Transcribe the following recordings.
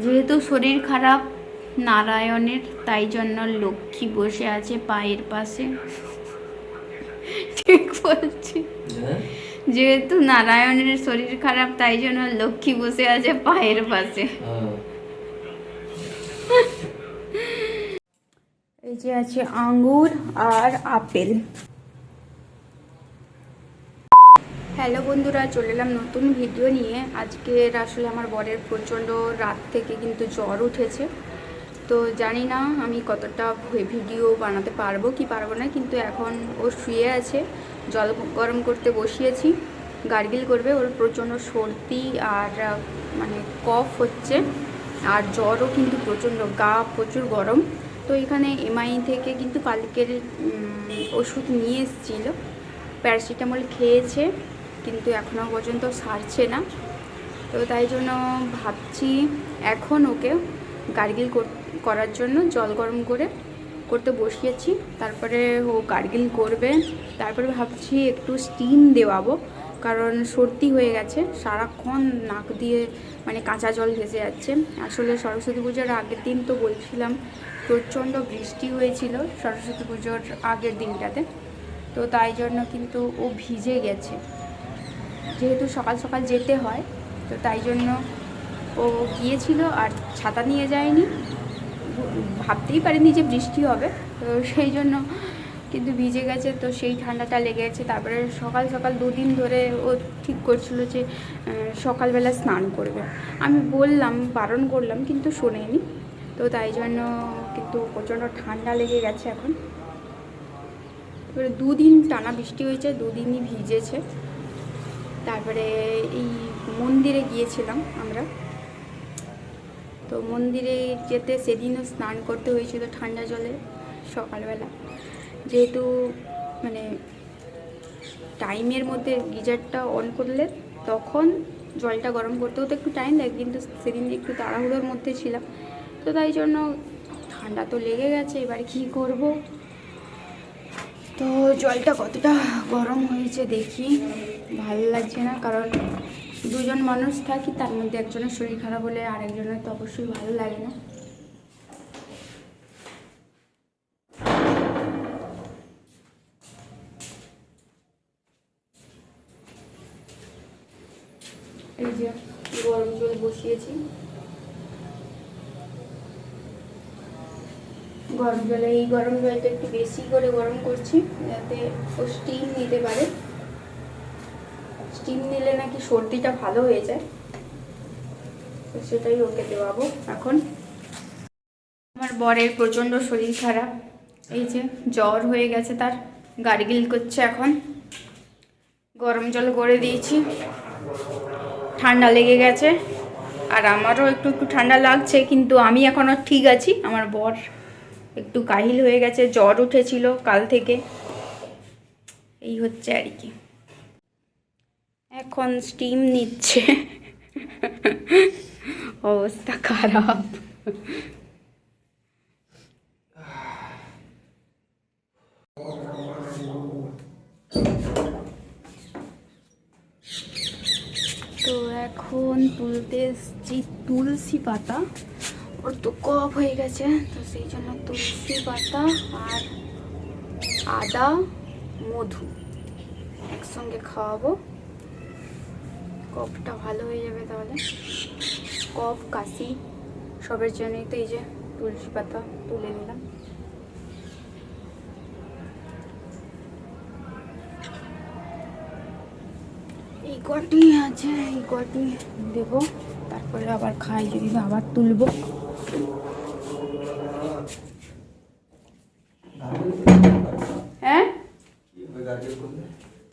যেহেতু শরীর খারাপ নারায়ণের তাই জন্য লক্ষ্মী বসে আছে পায়ের পাশে। ঠিক বলছি। হ্যাঁ? যেহেতু নারায়ণের শরীর খারাপ তাই জন্য লক্ষ্মী বসে আছে পায়ের পাশে। হ্যাঁ। এই যে আছে আঙ্গুর আর আপেল। হ্যালো বন্ধুরা, চলে এলাম নতুন ভিডিও নিয়ে। আজকের আসলে আমার বরের প্রচণ্ড রাত থেকে কিন্তু জ্বর উঠেছে। তো জানি না আমি কতটা ভিডিও বানাতে পারব কি পারব না, কিন্তু এখন ও শুয়ে আছে। জল গরম করতে বসিয়েছি। গার্গিল করবে, ওর প্রচণ্ড সর্দি আর মানে কফ হচ্ছে। আর জ্বরও কিন্তু প্রচণ্ড, গা প্রচুর গরম। তো এখানে এমআই থেকে কিন্তু কালকের ওষুধ নিয়ে এসেছিল। প্যারাসিটামল খেয়েছে। কিন্তু এখনও পর্যন্ত সারছে না। তো তাই জন্য ভাবছি এখন ওকে গার্গিল কর- করার জন্য জল গরম করে, করতে বসিয়েছি। তারপরে ও গার্গিল করবে। তারপরে ভাবছি একটু স্টিম দেওয়াবো, কারণ সর্দি হয়ে গেছে। সারাক্ষণ নাক দিয়ে মানে কাঁচা জল ভেসে যাচ্ছে। আসলে সরস্বতী পুজোর আগের দিন তো বলছিলাম, প্রচণ্ড বৃষ্টি হয়েছিল সরস্বতী পুজোর আগের দিনটাতে। তো তাই জন্য কিন্তু ও ভিজে গেছে। যেহেতু সকাল সকাল যেতে হয়, তো তাই জন্য ও গিয়েছিল আর ছাতা নিয়ে যায়নি। ভাবতেই পারিনি যে বৃষ্টি হবে, তো সেই জন্য কিন্তু ভিজে গেছে, তো সেই ঠান্ডাটা লেগে গেছে। তারপরে সকাল সকাল দুদিন ধরে ও ঠিক করছিল যে সকালবেলা স্নান করবে। আমি বললাম, বারণ করলাম, কিন্তু শোনেনি। তো তাই জন্য কিন্তু প্রচণ্ড ঠান্ডা লেগে গেছে এখন। এবারে দুদিন টানা বৃষ্টি হয়েছে, দুদিনই ভিজেছে। তারপরে এই মন্দিরে গিয়েছিলাম আমরা। তো মন্দিরে যেতে সেদিনও স্নান করতে হয়েছিল ঠান্ডা জলে সকালবেলা। যেহেতু মানে টাইমের মধ্যে গিজারটা অন করলে তখন জলটা গরম করতেও তো একটু টাইম লাগে, কিন্তু সেদিন একটু তাড়াহুড়োর মধ্যে ছিলাম। তো তাই জন্য ঠান্ডা তো লেগে গেছে, এবার কী করব? তো জলটা কতটা গরম হয়েছে দেখি। ভালো লাগছে না, কারণ দুজন মানুষ থাকি, তার মধ্যে একজনের শরীর খারাপ হলে আরেকজনের তো অবশ্যই ভালো লাগে না। এই যে গরম জল বসিয়েছি। গরম জলে এই গরম জলটা একটু বেশি করে গরম করছি, যাতে ও স্টিম নিতে পারে। স্টিম নিলে নাকি সর্দিটা ভালো হয়ে যায়। তো সেটাই ওকে দেওয়াবো এখন। আমার বরের প্রচণ্ড শরীর খারাপ। এই যে জ্বর হয়ে গেছে তার গার্গিল করছে এখন। গরম জল করে দিয়েছি। ঠান্ডা লেগে গেছে। আর আমারও একটু একটু ঠান্ডা লাগছে, কিন্তু আমি এখনও ঠিক আছি। আমার বর একটু কাহিল হয়ে গেছে, জ্বর উঠেছিল কাল থেকে। এই হচ্ছে আর কি। এখন স্টিম নিচ্ছে। অবস্থা খারাপ। তো এখন তুলতে এসছি তুলসী পাতা। ওর তো কফ হয়ে গেছে, তো সেই জন্য তুলসী পাতা আর আদা, মধু একসঙ্গে খাওয়াবো। কফটা ভালো হয়ে যাবে তাহলে। কফ, কাশি সবের জন্যই তো এই যে তুলসী পাতা তুলে নিলাম। এই কটি আছে, এই কটি দেবো। তারপরে আবার খাই, যদি আবার তুলবো হ্যাঁ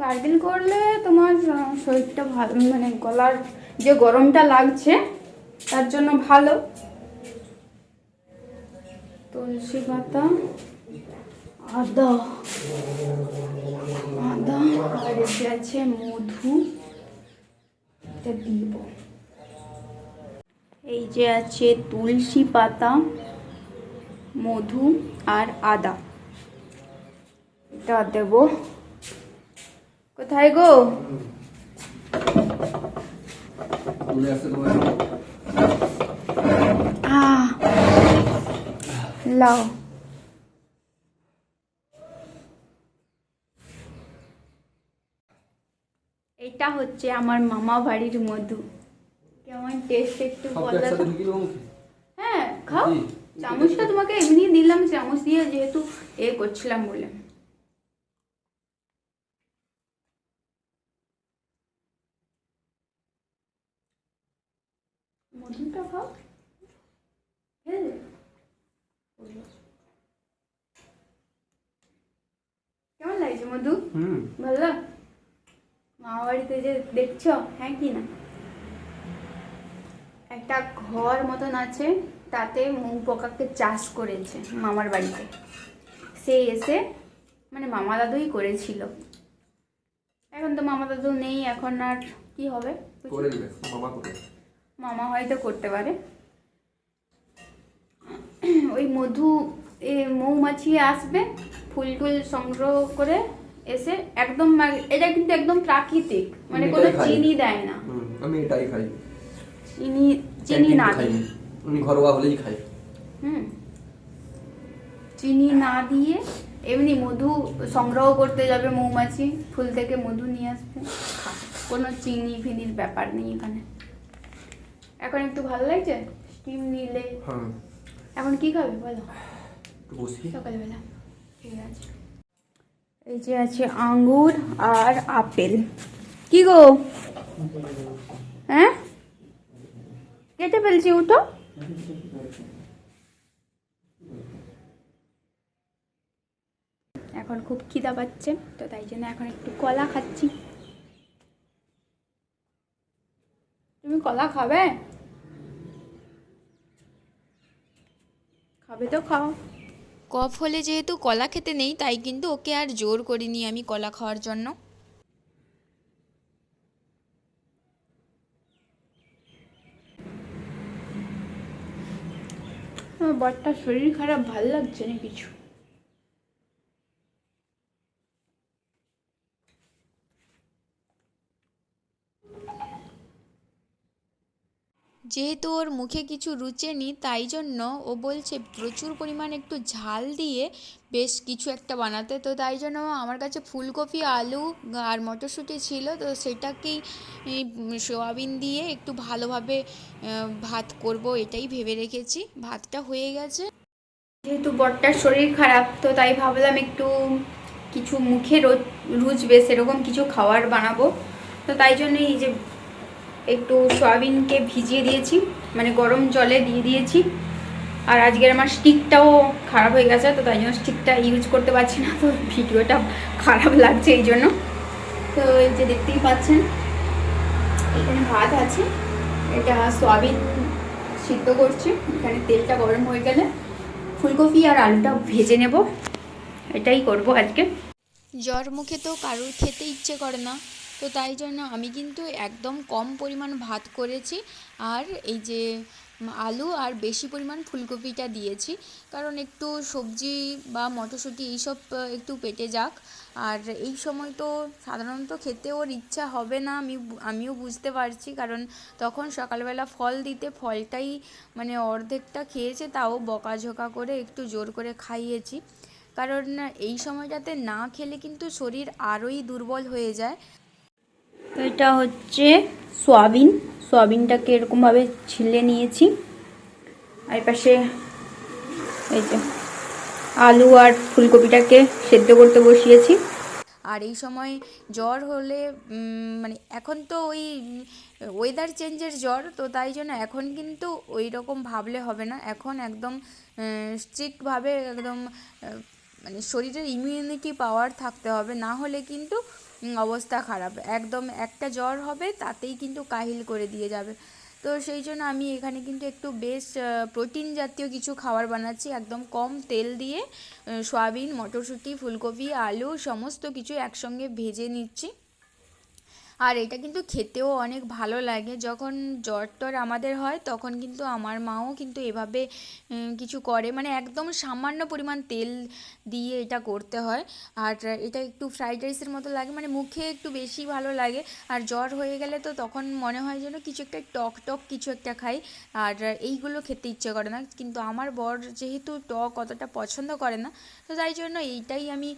গার্গেল করলে? তোমার শরীরটা ভালো মানে গলার যে গরমটা লাগছে, তার জন্য ভালো। তুলসী পাতা, আদা আদা, আর এতে আছে মধু, এটা দিব। এই যে আছে তুলসী পাতা, মধু আর আদা। এটা দেব। কোথায় গো? আসতে এটা হচ্ছে আমার মামা বাড়ির মধু। কেমন টেস্ট একটু? হ্যাঁ খাও। চামচটা তোমাকে এমনি দিলাম চামচ দিয়ে যেহেতু এ করছিলাম বলে মধুটা খাও খেলে কেমন লাগছে মধু? ভালো? মামা বাড়িতে যে দেখছ হ্যাঁ কি না? একটা ঘর মতন আছে তাতে মৌ পোকাকে চাষ করেছে মামার বাড়িতে। সে এসে মানে মামা দাদুই করেছিল। এখন তো মামা দাদু নেই এখন আর কি হবে? মামা হয়তো করতে পারে। ওই মধু এ মৌমাছি আসবে ফুল টুল সংগ্রহ করে এসে একদম এটা কিন্তু একদম প্রাকৃতিক। মানে কোনো চিনি দেয় না। আমি এটাই খাই। চিনি চিনি না খাই। আমি ঘরোয়া হলেই খাই। হুম। চিনি না দিয়ে এমনি মধু সংগ্রহ করতে যাবে মৌমাছি ফুল থেকে মধু নিয়ে আসবে কোনো চিনি ফিনির ব্যাপার নেই এখানে। এখন একটু ভালো লাগছে? স্টিম নিলে। হ্যাঁ। এখন কি খাবে বলো? সকালবেলা। এই যে আছে আঙ্গুর আর আপেল। কি গো? হ্যাঁ? কেটে ফেলছি উঠো। এখন খুব খিদা পাচ্ছে, তো তাই জন্য এখন একটু কলা খাচ্ছি। তুমি কলা খাবে? খাবে তো খাও। কফ হলে যেহেতু কলা খেতে নেই, তাই কিন্তু ওকে আর জোর করিনি আমি কলা খাওয়ার জন্য। আমার বরটার শরীর খারাপ, ভালো লাগছে না কিছু। যেহেতু ওর মুখে কিছু রুচেনি তাই জন্য ও বলছে, প্রচুর পরিমাণ একটু ঝাল দিয়ে বেশ কিছু একটা বানাতে। তো তাই জন্য আমার কাছে ফুলকপি, আলু আর মটরশুঁটি ছিল। তো সেটাকেই সোয়াবিন দিয়ে একটু ভালোভাবে ভাত করব এটাই ভেবে রেখেছি। ভাতটা হয়ে গেছে। যেহেতু বরটার শরীর খারাপ, তো তাই ভাবলাম একটু কিছু মুখে রো- রুচবে সেরকম কিছু খাবার বানাবো। তো তাই জন্য এই যে একটু সয়াবিনকে ভিজিয়ে দিয়েছি মানে গরম জলে দিয়ে দিয়েছি। আর আজকের আমার স্টিকটাও খারাপ হয়ে গেছে, তো তাই জন্য স্টিকটা ইউজ করতে পারছি না, তো ভিডিওটা খারাপ লাগছে এই জন্য। তো এই যে দেখতেই পাচ্ছেন, এখানে ভাত আছে, এটা সয়াবিন সিদ্ধ করছি, এখানে তেলটা গরম হয়ে গেলে ফুলকপি আর আলুটা ভেজে নেব, এটাই করব আজকে। জ্বর মুখে তো কারোর খেতে ইচ্ছে করে না। তো তাই জন্য আমি কিন্তু একদম কম পরিমাণ ভাত করেছি আর এই যে আলু আর বেশি পরিমাণ ফুলকপিটা দিয়েছি। কারণ একটু সবজি বা মটরশুঁটি এইসব একটু পেটে যাক। আর এই সময় তো সাধারণত খেতে ওর ইচ্ছা হবে না, আমি আমিও বুঝতে পারছি। কারণ তখন সকালবেলা ফল দিতে ফলটাই মানে অর্ধেকটা খেয়েছে, তাও বকাঝোকা করে একটু জোর করে খাইয়েছি। কারণ এই সময়টাতে না খেলে কিন্তু শরীর আরোই দুর্বল হয়ে যায়। এটা হচ্ছে সোয়াবিন। সোয়াবিনটাকে এরকমভাবে ছিলে নিয়েছি। আর পাশে এই যে আলু আর ফুলকপিটাকে সেদ্ধ করতে বসিয়েছি। আর এই সময় জ্বর হলে মানে এখন তো ওই ওয়েদার চেঞ্জের জ্বর, তো তাই জন্য এখন কিন্তু ওই রকম ভাবলে হবে না। এখন একদম স্ট্রিক্টভাবে একদম মানে শরীরের ইমিউনিটি পাওয়ার থাকতে হবে। না হলে কিন্তু অবস্থা খারাপ। একদম একটা জ্বর হবে, তাতেই কিন্তু কাহিল করে দিয়ে যাবে। তো সেই জন্য আমি এখানে কিন্তু একটু বেশ প্রোটিন জাতীয় কিছু খাবার বানাচ্ছি। একদম কম তেল দিয়ে সয়াবিন, মটরশুঁটি, ফুলকপি, আলু, সমস্ত কিছু একসঙ্গে ভেজে নিচ্ছি। আর এটা কিন্তু খেতেও অনেক ভালো লাগে। যখন জ্বর টর আমাদের হয়, তখন কিন্তু আমার মাও কিন্তু এভাবে কিছু করে। মানে একদম সামান্য পরিমাণ তেল দিয়ে এটা করতে হয়। আর এটা একটু ফ্রাইড রাইসের মতো লাগে মানে মুখে একটু বেশি ভালো লাগে। আর জ্বর হয়ে গেলে তো তখন মনে হয় যেন কিছু একটা টক টক কিছু একটা খাই। আর এইগুলো খেতে ইচ্ছে করে না। কিন্তু আমার বর যেহেতু টক অতটা পছন্দ করে না, তো তাই জন্য এইটাই আমি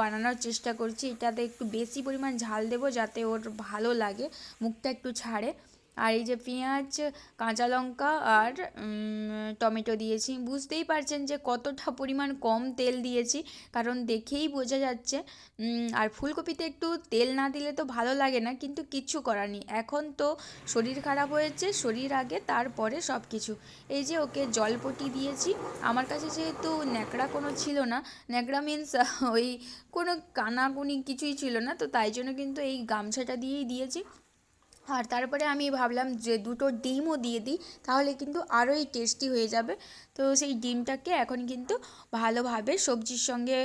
বানানোর চেষ্টা করছি। এটাতে একটু বেশি পরিমাণ ঝাল দেবো যাতে ওর ভালো লাগে মুখটা একটু ছাড়ে। আর এই যে পেঁয়াজ, কাঁচা লঙ্কা আর টমেটো দিয়েছি। বুঝতেই পারছেন যে কতটা পরিমাণ কম তেল দিয়েছি, কারণ দেখেই বোঝা যাচ্ছে আর ফুলকপিতে একটু তেল না দিলে তো ভালো লাগে না, কিন্তু কিচ্ছু করার নেই। এখন তো শরীর খারাপ হয়েছে, শরীর আগে, তারপরে সব কিছু এই যে ওকে জলপটি দিয়েছি, আমার কাছে যেহেতু ন্যাকড়া কোনো ছিল না, ন্যাকড়া মিন্স ওই কোনো কানাকুনি কিছুই ছিল না, তো তাই জন্য কিন্তু এই গামছাটা দিয়েই দিয়েছি। আর তারপরে আমি ভাবলাম যে দুটো ডিমও দিয়ে দিই, তাহলে কিন্তু আরোই টেস্টি হয়ে যাবে। তো সেই ডিমটাকে এখন কিন্তু ভালোভাবে সবজির সঙ্গে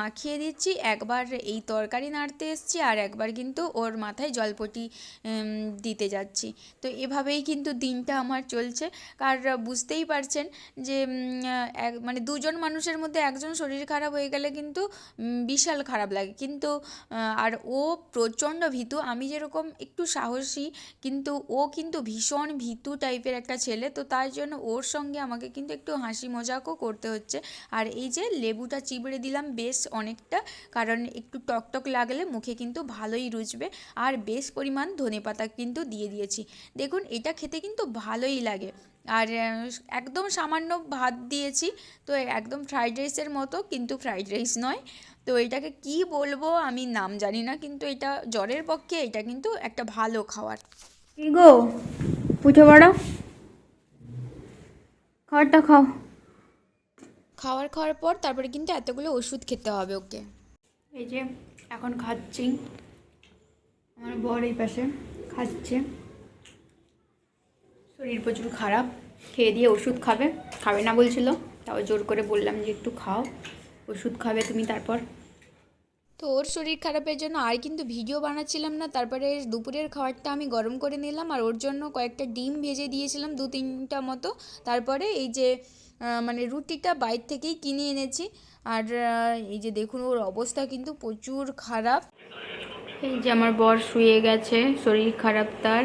মাখিয়ে দিচ্ছি। একবার এই তরকারি নাড়তে এসছি আর একবার কিন্তু ওর মাথায় জলপটি দিতে যাচ্ছি। তো এভাবেই কিন্তু দিনটা আমার চলছে। আর বুঝতেই পারছেন যে এক মানে দুজন মানুষের মধ্যে একজন শরীর খারাপ হয়ে গেলে কিন্তু বিশাল খারাপ লাগে। কিন্তু আর ও প্রচণ্ড ভীতু। আমি যেরকম একটু সাহসী, কিন্তু ও কিন্তু ভীষণ ভীতু টাইপের একটা ছেলে। তো তাই জন্য ওর সঙ্গে আমাকে কিন্তু একটু হাসি মজাকও করতে হচ্ছে। আর এই যে লেবুটা চিবড়ে দিলাম বেশ অনেকটা, কারণ একটু টকটক লাগলে মুখে কিন্তু ভালোই রুচবে। আর বেশ পরিমাণ ধনেপাতা কিন্তু দিয়ে দিয়েছি। দেখুন, এটা খেতে কিন্তু ভালোই লাগে। আর একদম সামান্য ভাত দিয়েছি, তো একদম ফ্রাইড রাইসের মতো, কিন্তু ফ্রাইড রাইস নয়। তো এটাকে কি বলব আমি নাম জানি না, কিন্তু এটা জ্বরের পক্ষে এটা কিন্তু একটা ভালো খাবার গো? উঠে পড়ো খাবারটা খাও। খাবার খাওয়ার পর তারপরে কিন্তু এতগুলো ওষুধ খেতে হবে ওকে। এই যে এখন খাচ্ছি। আমার বর এই পাশে খাচ্ছে। শরীর প্রচুর খারাপ। খেয়ে দিয়ে ওষুধ খাবে। খাবে না বলছিল তাও জোর করে বললাম যে একটু খাও। ওষুধ খাবে তুমি তারপর। তো ওর শরীর খারাপের জন্য আর কিন্তু ভিডিও বানাচ্ছিলাম না, তারপরে দুপুরের খাবারটা আমি গরম করে নিলাম আর ওর জন্য কয়েকটা ডিম ভেজে দিয়েছিলাম দু তিনটা মতো। তারপরে এই যে মানে রুটিটা বাইর থেকেই কিনে এনেছি আর এই যে দেখুন ওর অবস্থা কিন্তু প্রচুর খারাপ। এই যে আমার বর শুয়ে গেছে, শরীর খারাপ তার।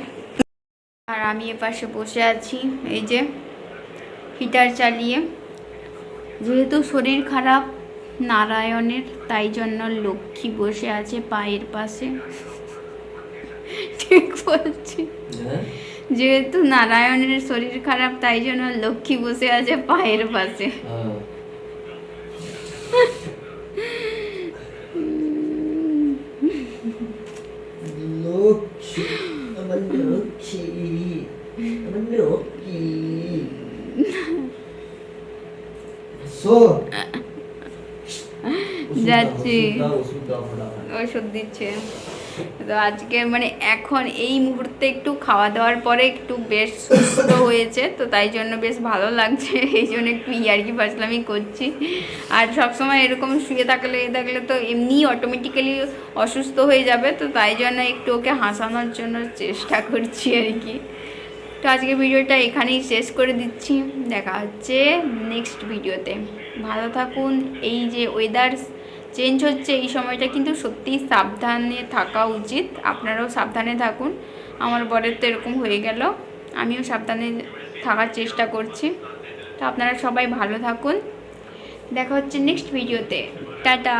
আর আমি এপাশে বসে আছি, এই যে হিটার চালিয়ে। যেহেতু শরীর খারাপ নারায়ণের তাই জন্য লক্ষ্মী বসে আছে পায়ের পাশে। ঠিক বলছি। হ্যাঁ? যেহেতু নারায়ণের শরীর খারাপ তাই জন্য লক্ষ্মী বসে আছে পায়ের পাশে। হ্যাঁ। লক্ষ্মী আমার লক্ষ্মী আমার লক্ষ্মী সো যাচ্ছি। ওষুধ দিচ্ছে। তো আজকে মানে এখন এই মুহূর্তে একটু খাওয়া দাওয়ার পরে একটু বেশ সুস্থ হয়েছে, তো তাই জন্য বেশ ভালো লাগছে। এই জন্য একটু ইয়ার্কি ফাজলামি করছি। আর সবসময় এরকম শুয়ে থাকলে, এ থাকলে তো এমনি অটোমেটিক্যালি অসুস্থ হয়ে যাবে, তো তাই জন্য একটু ওকে হাসানোর জন্য চেষ্টা করছি আর কি। তো আজকে ভিডিওটা এখানেই শেষ করে দিচ্ছি। দেখা হচ্ছে নেক্সট ভিডিওতে ভালো থাকুন। এই যে ওয়েদার চেঞ্জ হচ্ছে এই সময়টা কিন্তু সত্যিই সাবধানে থাকা উচিত। আপনারাও সাবধানে থাকুন। আমার বরের তো এরকম হয়ে গেল। আমিও সাবধানে থাকার চেষ্টা করছি। তো আপনারা সবাই ভালো থাকুন। দেখা হচ্ছে নেক্সট ভিডিওতে টাটা!